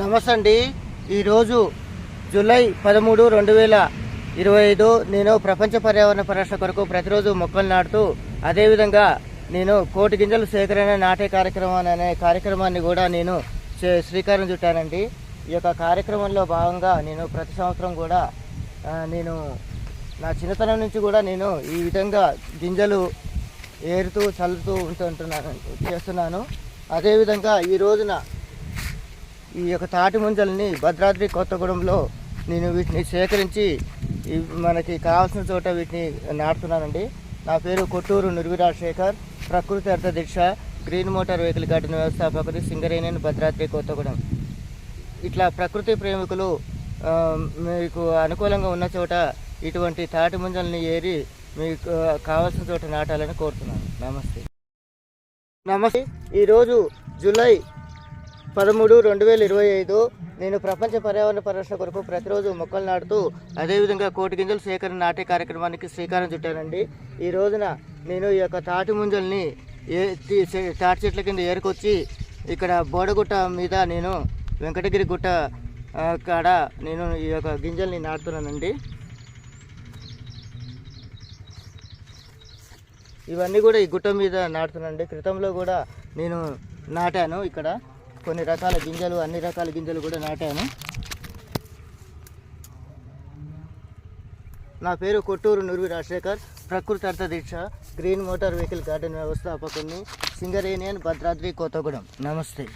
నమస్తే అండి ఈరోజు జూలై పదమూడు రెండు వేల ఇరవై ఐదు నేను ప్రపంచ పర్యావరణ పరిరక్షణ కొరకు ప్రతిరోజు మొక్కలు నాటుతూ అదేవిధంగా నేను కోటి గింజలు సేకరణ నాటే కార్యక్రమం అనే కార్యక్రమాన్ని కూడా నేను శ్రీకారం చుట్టానండి. ఈ యొక్క కార్యక్రమంలో భాగంగా నేను ప్రతి సంవత్సరం కూడా నేను నా చిన్నతనం నుంచి కూడా నేను ఈ విధంగా గింజలు ఏరుతూ చల్లుతూ ఉంటుంటున్నాను చేస్తున్నాను. అదేవిధంగా ఈ రోజున ఈ యొక్క తాటి ముంజల్ని భద్రాద్రి కొత్తగూడెంలో నేను వీటిని సేకరించి మనకి కావాల్సిన చోట వీటిని నాటుతున్నానండి. నా పేరు కొట్టూరు నిర్విరాజ్ శేఖర్. ప్రకృతి అర్థ దీక్ష గ్రీన్ మోటార్ వెహికల్ గార్డెన్ వ్యవస్థాపకుడు సింగరేణి భద్రాద్రి కొత్తగూడెం. ఇట్లా ప్రకృతి ప్రేమికులు మీకు అనుకూలంగా ఉన్న చోట ఇటువంటి తాటి ముంజల్ని ఏరి మీకు కావాల్సిన చోట నాటాలని కోరుతున్నాను. నమస్తే. నమస్తే. ఈరోజు జూలై పదమూడు రెండు వేల ఇరవై ఐదు నేను ప్రపంచ పర్యావరణ పరిరక్షణ కొరకు ప్రతిరోజు మొక్కలు నాటుతూ అదేవిధంగా కోటి గింజలు సేకరణ నాటే కార్యక్రమానికి శ్రీకారం చుట్టానండి. ఈ రోజున నేను ఈ యొక్క తాటి ముంజల్ని ఏ తాటి చెట్ల కింద ఏరుకొచ్చి ఇక్కడ బోడగుట్ట మీద నేను వెంకటగిరి గుట్ట కాడ నేను ఈ యొక్క గింజల్ని నాటుతున్నానండి. ఇవన్నీ కూడా ఈ గుట్ట మీద నాటుతున్నానండి. క్రితంలో కూడా నేను నాటాను ఇక్కడ. కొన్ని రకాల గింజలు అన్ని రకాల గింజలు కూడా నాటాను. నా పేరు కొట్టూరు నురువి రాజశేఖర్. ప్రకృతి అర్థ దీక్ష గ్రీన్ మోటార్ వెహికల్ గార్డెన్ వ్యవస్థాపకుని సింగరేనియన్ భద్రాద్రి కొత్తగూడెం నమస్తే.